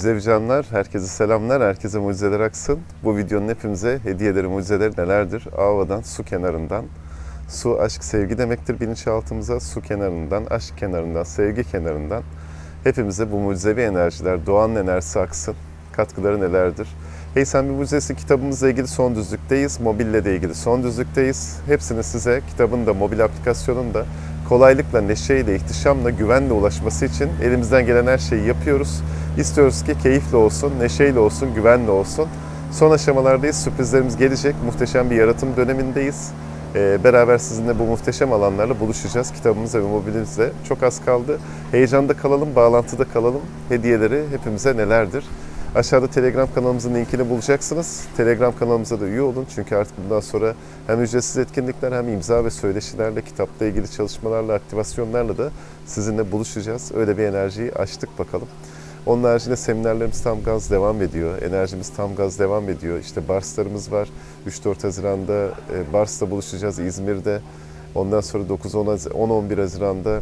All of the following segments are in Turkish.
Mucizevi canlar, herkese selamlar, herkese mucizeler aksın. Bu videonun hepimize hediyeleri, mucizeleri nelerdir? Ava'dan, su kenarından. Su, aşk, sevgi demektir bilinçaltımıza. Su kenarından, aşk kenarından, sevgi kenarından. Hepimize bu mucizevi enerjiler, doğanın enerjisi aksın. Katkıları nelerdir? Hey Sen Bir Mucizesi kitabımızla ilgili son düzlükteyiz. Mobille de ilgili son düzlükteyiz. Hepsini size kitabın da, mobil aplikasyonun da kolaylıkla, neşeyle, ihtişamla, güvenle ulaşması için elimizden gelen her şeyi yapıyoruz. İstiyoruz ki keyifle olsun, neşeyle olsun, güvenle olsun. Son aşamalardayız, sürprizlerimiz gelecek. Muhteşem bir yaratım dönemindeyiz. Ee, beraber sizinle bu muhteşem alanlarla buluşacağız. Kitabımızla ve mobilimizle çok az kaldı. Heyecanda kalalım, bağlantıda kalalım. Hediyeleri hepimize nelerdir? Aşağıda Telegram kanalımızın linkini bulacaksınız. Telegram kanalımıza da üye olun. Çünkü artık bundan sonra hem ücretsiz etkinlikler hem imza ve söyleşilerle, kitapla ilgili çalışmalarla, aktivasyonlarla da sizinle buluşacağız. Öyle bir enerjiyi açtık bakalım. Onun haricinde seminerlerimiz tam gaz devam ediyor. Enerjimiz tam gaz devam ediyor. İşte Barslarımız var. 3-4 Haziran'da e, Bars'ta buluşacağız İzmir'de. Ondan sonra 9-10-11 Haziran'da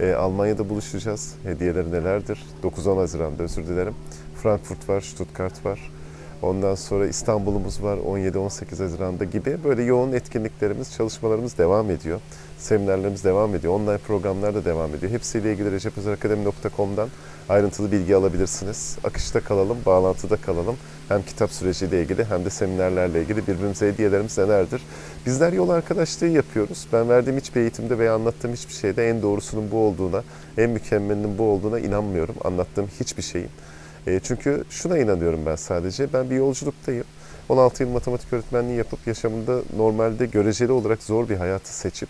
e, Almanya'da buluşacağız. Hediyeleri nelerdir? 9-10 Haziran'da özür dilerim. Frankfurt var, Stuttgart var. Ondan sonra İstanbul'umuz var 17-18 Haziran'da gibi böyle yoğun etkinliklerimiz, çalışmalarımız devam ediyor. Seminerlerimiz devam ediyor. Online programlar da devam ediyor. Hepsiyle ilgili recepözerakademi.com'dan ayrıntılı bilgi alabilirsiniz. Akışta kalalım, bağlantıda kalalım. Hem kitap süreciyle ilgili hem de seminerlerle ilgili birbirimize hediyelerimiz nelerdir? Bizler yol arkadaşlığı yapıyoruz. Ben verdiğim hiçbir eğitimde veya anlattığım hiçbir şeyde en doğrusunun bu olduğuna, en mükemmelinin bu olduğuna inanmıyorum. Anlattığım hiçbir şeyin. E, çünkü şuna inanıyorum ben sadece. Ben bir yolculuktayım. 16 yıl matematik öğretmenliği yapıp yaşamında normalde göreceli olarak zor bir hayatı seçip,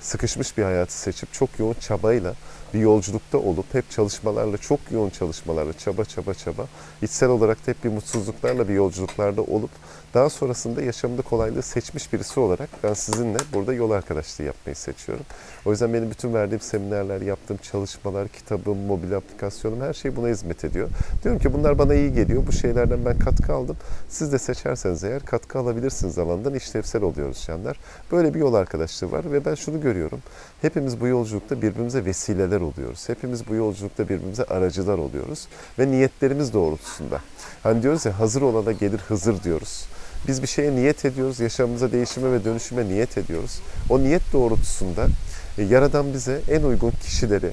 sıkışmış bir hayatı seçip çok yoğun çabayla bir yolculukta olup hep çalışmalarla, çok yoğun çalışmalarla, çaba çaba çaba, içsel olarak da hep bir mutsuzluklarla bir yolculuklarda olup daha sonrasında yaşamında kolaylığı seçmiş birisi olarak ben sizinle burada yol arkadaşlığı yapmayı seçiyorum. O yüzden benim bütün verdiğim seminerler, yaptığım çalışmalar, kitabım, mobil aplikasyonum her şey buna hizmet ediyor. Diyorum ki bunlar bana iyi geliyor. Bu şeylerden ben katkı aldım. Siz de seçerseniz eğer katkı alabilirsiniz alandan işlevsel oluyoruz canlar. Böyle bir yol arkadaşlığı var ve ben şunu görüyorum. Hepimiz bu yolculukta birbirimize vesileler oluyoruz. Hepimiz bu yolculukta birbirimize aracılar oluyoruz ve niyetlerimiz doğrultusunda. Hani diyoruz ya hazır olana gelir Hızır diyoruz. Biz bir şeye niyet ediyoruz, yaşamımıza değişime ve dönüşüme niyet ediyoruz. O niyet doğrultusunda e, Yaradan bize en uygun kişileri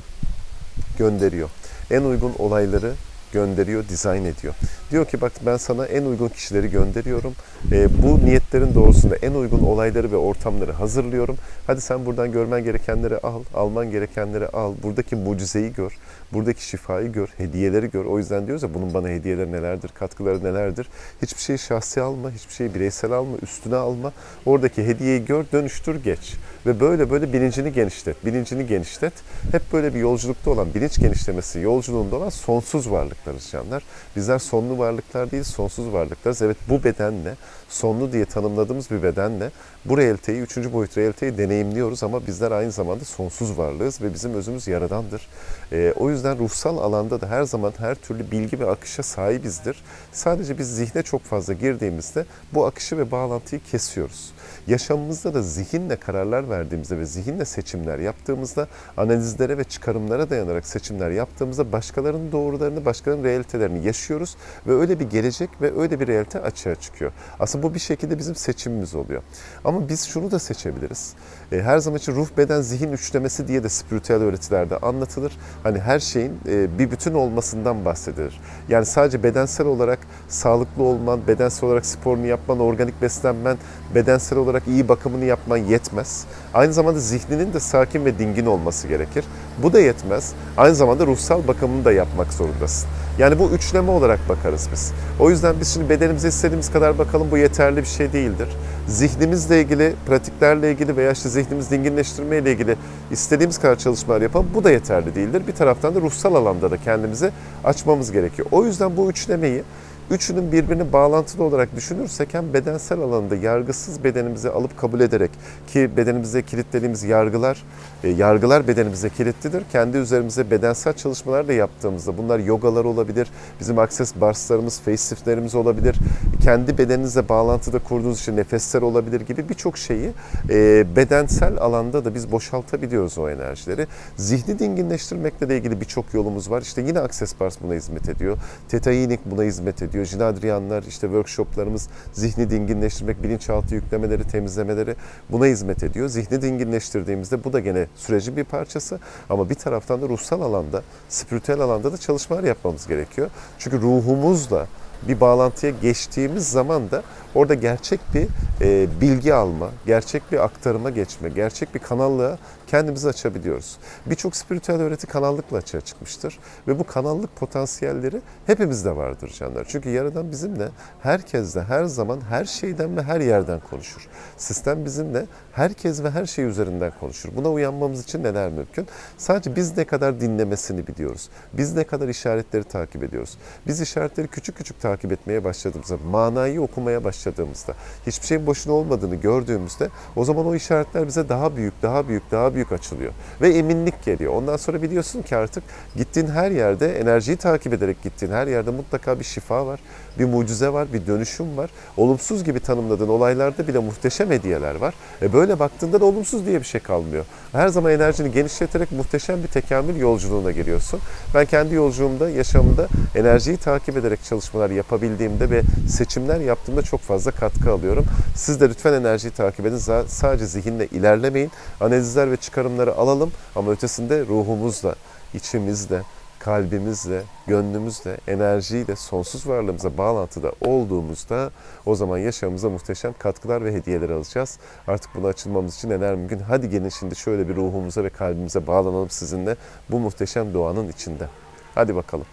gönderiyor. En uygun olayları gönderiyor, dizayn ediyor. Diyor ki bak ben sana en uygun kişileri gönderiyorum. E, bu niyetlerin doğrusunda en uygun olayları ve ortamları hazırlıyorum. Hadi sen buradan görmen gerekenleri al, alman gerekenleri al. Buradaki mucizeyi gör, buradaki şifayı gör, hediyeleri gör. O yüzden diyoruz ya bunun bana hediyeleri nelerdir, katkıları nelerdir. Hiçbir şeyi şahsi alma, hiçbir şeyi bireysel alma, üstüne alma. Oradaki hediyeyi gör, dönüştür, geç. Ve böyle böyle bilincini genişlet, bilincini genişlet. Hep böyle bir yolculukta olan, bilinç genişlemesi yolculuğunda olan sonsuz varlıklarız canlar. Bizler sonlu varlıklar değil, sonsuz varlıklarız. Evet bu bedenle, sonlu diye tanımladığımız bir bedenle bu realiteyi, üçüncü boyut realiteyi deneyimliyoruz ama bizler aynı zamanda sonsuz varlığız ve bizim özümüz yaradandır. Ee, o yüzden ruhsal alanda da her zaman her türlü bilgi ve akışa sahibizdir. Sadece biz zihne çok fazla girdiğimizde bu akışı ve bağlantıyı kesiyoruz. Yaşamımızda da zihinle kararlar verdiğimizde ve zihinle seçimler yaptığımızda analizlere ve çıkarımlara dayanarak seçimler yaptığımızda başkalarının doğrularını, başkalarının realitelerini yaşıyoruz ve öyle bir gelecek ve öyle bir realite açığa çıkıyor. Aslında bu bir şekilde bizim seçimimiz oluyor. Ama biz şunu da seçebiliriz. E, Her zaman için ruh, beden, zihin üçlemesi diye de spiritüel öğretilerde anlatılır. Hani her şeyin e, bir bütün olmasından bahsedilir. Yani sadece bedensel olarak sağlıklı olman, bedensel olarak sporunu yapman, organik beslenmen, bedensel olarak iyi bakımını yapman yetmez. Aynı zamanda zihninin de sakin ve dingin olması gerekir. Bu da yetmez. Aynı zamanda ruhsal bakımını da yapmak zorundasın. Yani bu üçleme olarak bakarız biz. O yüzden biz şimdi bedenimize istediğimiz kadar bakalım bu yeterli bir şey değildir. Zihnimizle ilgili, pratiklerle ilgili veya işte zihnimizi dinginleştirme ile ilgili istediğimiz kadar çalışmalar yapalım. Bu da yeterli değildir. Bir taraftan da ruhsal alanda da kendimizi açmamız gerekiyor. O yüzden bu üçlemeyi Üçünün birbirini bağlantılı olarak düşünürsek hem bedensel alanda yargısız bedenimizi alıp kabul ederek ki bedenimize kilitlediğimiz yargılar, e, yargılar bedenimize kilitlidir. Kendi üzerimize bedensel çalışmalar da yaptığımızda bunlar yogalar olabilir, bizim access barslarımız, faceliftlerimiz olabilir, kendi bedeninizle bağlantıda kurduğunuz için nefesler olabilir gibi birçok şeyi e, bedensel alanda da biz boşaltabiliyoruz o enerjileri. Zihni dinginleştirmekle de ilgili birçok yolumuz var. İşte yine Access Bars buna hizmet ediyor. Healing buna hizmet ediyor. Jinadriyanlar, işte workshoplarımız zihni dinginleştirmek, bilinçaltı yüklemeleri, temizlemeleri buna hizmet ediyor. Zihni dinginleştirdiğimizde bu da gene sürecin bir parçası. Ama bir taraftan da ruhsal alanda, spiritüel alanda da çalışmalar yapmamız gerekiyor. Çünkü ruhumuzla bir bağlantıya geçtiğimiz zaman da orada gerçek bir e, bilgi alma, gerçek bir aktarıma geçme, gerçek bir kanallığa kendimizi açabiliyoruz. Birçok spiritüel öğreti kanallıkla açığa çıkmıştır ve bu kanallık potansiyelleri hepimizde vardır canlar. Çünkü Yaradan bizimle herkesle her zaman her şeyden ve her yerden konuşur. Sistem bizimle herkes ve her şey üzerinden konuşur. Buna uyanmamız için neler mümkün? Sadece biz ne kadar dinlemesini biliyoruz. Biz ne kadar işaretleri takip ediyoruz. Biz işaretleri küçük küçük takip etmeye başladığımızda, manayı okumaya başladığımızda, hiçbir şeyin boşuna olmadığını gördüğümüzde o zaman o işaretler bize daha büyük, daha büyük, daha büyük açılıyor. Ve eminlik geliyor. Ondan sonra biliyorsun ki artık gittiğin her yerde, enerjiyi takip ederek gittiğin her yerde mutlaka bir şifa var, bir mucize var, bir dönüşüm var. Olumsuz gibi tanımladığın olaylarda bile muhteşem hediyeler var. E böyle baktığında da olumsuz diye bir şey kalmıyor. Her zaman enerjini genişleterek muhteşem bir tekamül yolculuğuna giriyorsun. Ben kendi yolculuğumda, yaşamımda enerjiyi takip ederek çalışmalar yapabildiğimde ve seçimler yaptığımda çok fazla katkı alıyorum. Siz de lütfen enerjiyi takip edin. Sadece zihinle ilerlemeyin. Analizler ve çıkarımları alalım ama ötesinde ruhumuzla, içimizle, kalbimizle, gönlümüzle, enerjiyle, sonsuz varlığımıza bağlantıda olduğumuzda o zaman yaşamımıza muhteşem katkılar ve hediyeler alacağız. Artık buna açılmamız için neler mümkün? Hadi gelin şimdi şöyle bir ruhumuza ve kalbimize bağlanalım sizinle bu muhteşem doğanın içinde. Hadi bakalım.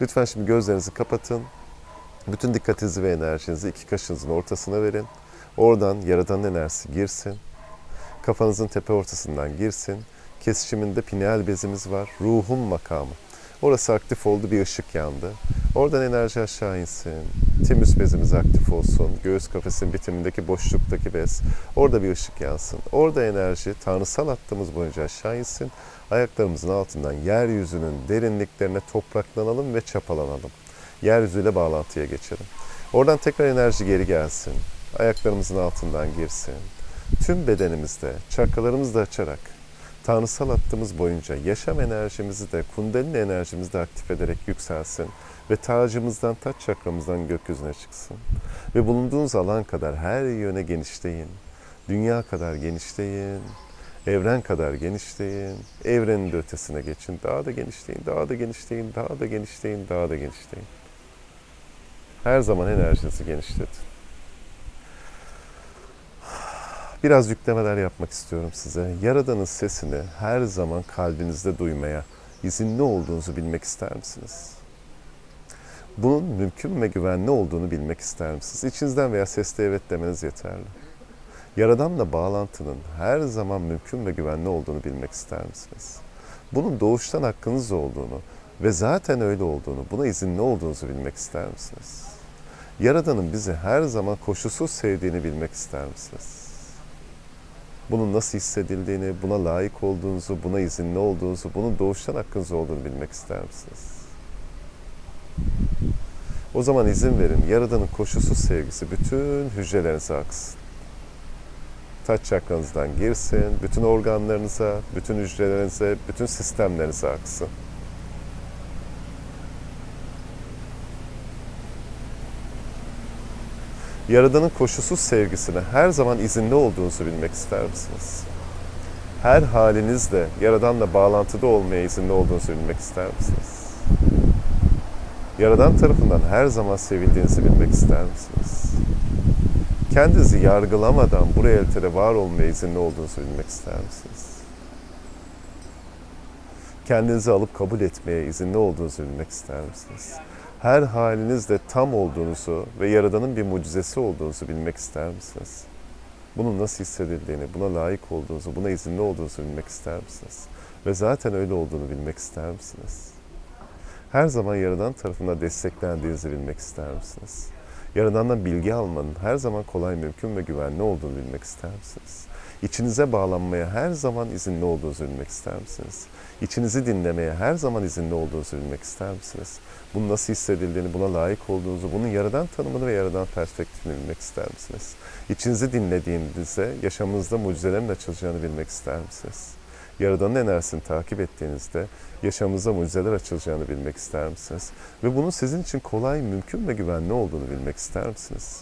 Lütfen şimdi gözlerinizi kapatın. Bütün dikkatinizi ve enerjinizi iki kaşınızın ortasına verin. Oradan yaradan enerjisi girsin. Kafanızın tepe ortasından girsin. Kesişiminde pineal bezimiz var. Ruhun makamı. Orası aktif oldu, bir ışık yandı. Oradan enerji aşağı insin. Timüs bezimiz aktif olsun. Göğüs kafesinin bitimindeki boşluktaki bez. Orada bir ışık yansın. Orada enerji tanrısal hattımız boyunca aşağı insin. Ayaklarımızın altından yeryüzünün derinliklerine topraklanalım ve çapalanalım. Yeryüzüyle bağlantıya geçelim. Oradan tekrar enerji geri gelsin. Ayaklarımızın altından girsin. Tüm bedenimizde, çakralarımızı da açarak tanrısal hattımız boyunca yaşam enerjimizi de kundalini enerjimizi de aktif ederek yükselsin ve tacımızdan, taç çakramızdan gökyüzüne çıksın. Ve bulunduğunuz alan kadar her yöne genişleyin. Dünya kadar genişleyin. Evren kadar genişleyin. Evrenin de ötesine geçin. Daha da genişleyin, daha da genişleyin, daha da genişleyin, daha da genişleyin. Her zaman enerjinizi genişletin. Biraz yüklemeler yapmak istiyorum size. Yaradan'ın sesini her zaman kalbinizde duymaya izinli olduğunuzu bilmek ister misiniz? Bunun mümkün ve güvenli olduğunu bilmek ister misiniz? İçinizden veya sesle evet demeniz yeterli. Yaradan'la bağlantının her zaman mümkün ve güvenli olduğunu bilmek ister misiniz? Bunun doğuştan hakkınız olduğunu ve zaten öyle olduğunu, buna izinli olduğunuzu bilmek ister misiniz? Yaradan'ın bizi her zaman koşulsuz sevdiğini bilmek ister misiniz? Bunun nasıl hissedildiğini, buna layık olduğunuzu, buna izinli olduğunuzu, bunun doğuştan hakkınız olduğunu bilmek ister misiniz? O zaman izin verin, Yaradan'ın koşulsuz sevgisi bütün hücrelerinize aksın. Taç çakranızdan girsin, bütün organlarınıza, bütün hücrelerinize, bütün sistemlerinize aksın. Yaradan'ın koşulsuz sevgisine her zaman izinli olduğunuzu bilmek ister misiniz? Her halinizde Yaradan'la bağlantıda olmaya izinli olduğunuzu bilmek ister misiniz? Yaradan tarafından her zaman sevildiğinizi bilmek ister misiniz? Kendinizi yargılamadan bu realitede var olmaya izinli olduğunuzu bilmek ister misiniz? Kendinizi alıp kabul etmeye izinli olduğunuzu bilmek ister misiniz? Her halinizde tam olduğunuzu ve Yaradan'ın bir mucizesi olduğunuzu bilmek ister misiniz? Bunun nasıl hissedildiğini, buna layık olduğunuzu, buna izinli olduğunuzu bilmek ister misiniz? Ve zaten öyle olduğunu bilmek ister misiniz? Her zaman Yaradan tarafından desteklendiğinizi bilmek ister misiniz? Yaradan'dan bilgi almanın her zaman kolay, mümkün ve güvenli olduğunu bilmek ister misiniz? İçinize bağlanmaya her zaman izinli olduğunuzu bilmek ister misiniz? İçinizi dinlemeye her zaman izinli olduğunuzu bilmek ister misiniz? Bunun nasıl hissedildiğini, buna layık olduğunuzu, bunun yaradan tanımını ve yaradan perspektifini bilmek ister misiniz? İçinizi dinlediğinizde yaşamınızda mucizelerin açılacağını bilmek ister misiniz? Yaradanın enerjisini takip ettiğinizde yaşamınıza mucizeler açılacağını bilmek ister misiniz? Ve bunun sizin için kolay, mümkün ve güvenli olduğunu bilmek ister misiniz?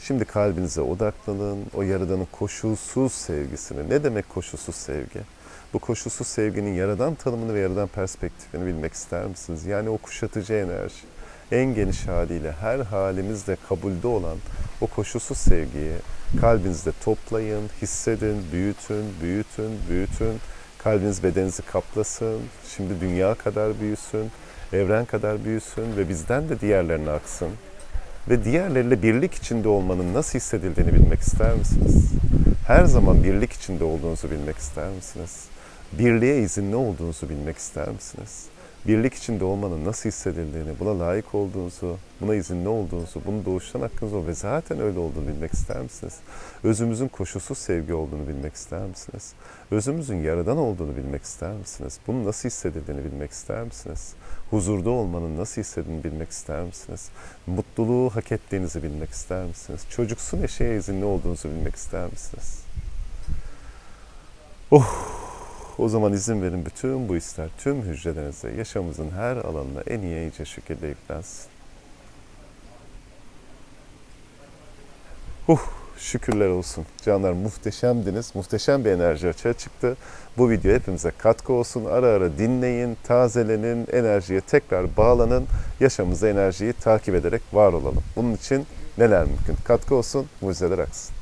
Şimdi kalbinize odaklanın. O Yaradan'ın koşulsuz sevgisini. Ne demek koşulsuz sevgi? Bu koşulsuz sevginin Yaradan tanımını ve Yaradan perspektifini bilmek ister misiniz? Yani o kuşatıcı enerji. En geniş haliyle her halimizde kabulde olan o koşulsuz sevgiyi kalbinizde toplayın, hissedin, büyütün, büyütün, büyütün. Kalbiniz bedeninizi kaplasın. Şimdi dünya kadar büyüsün, evren kadar büyüsün ve bizden de diğerlerine aksın ve diğerleriyle birlik içinde olmanın nasıl hissedildiğini bilmek ister misiniz? Her zaman birlik içinde olduğunuzu bilmek ister misiniz? Birliğe izinli olduğunuzu bilmek ister misiniz? Birlik içinde olmanın nasıl hissedildiğini, buna layık olduğunuzu, buna izinli olduğunuzu, bunun doğuştan hakkınız o ve zaten öyle olduğunu bilmek ister misiniz? Özümüzün koşulsuz sevgi olduğunu bilmek ister misiniz? Özümüzün yaradan olduğunu bilmek ister misiniz? Bunun nasıl hissedildiğini bilmek ister misiniz? Huzurda olmanın nasıl hissedildiğini bilmek ister misiniz? Mutluluğu hak ettiğinizi bilmek ister misiniz? Çocuksu neşeye izinli olduğunuzu bilmek ister misiniz? Oh! O zaman izin verin bütün bu hisler tüm hücrelerinize, yaşamımızın her alanına en iyi iyice şekilde yüklensin. Uh, şükürler olsun. Canlar muhteşemdiniz. Muhteşem bir enerji açığa çıktı. Bu video hepimize katkı olsun. Ara ara dinleyin, tazelenin, enerjiye tekrar bağlanın. Yaşamımızda enerjiyi takip ederek var olalım. Bunun için neler mümkün? Katkı olsun, mucizeler aksın.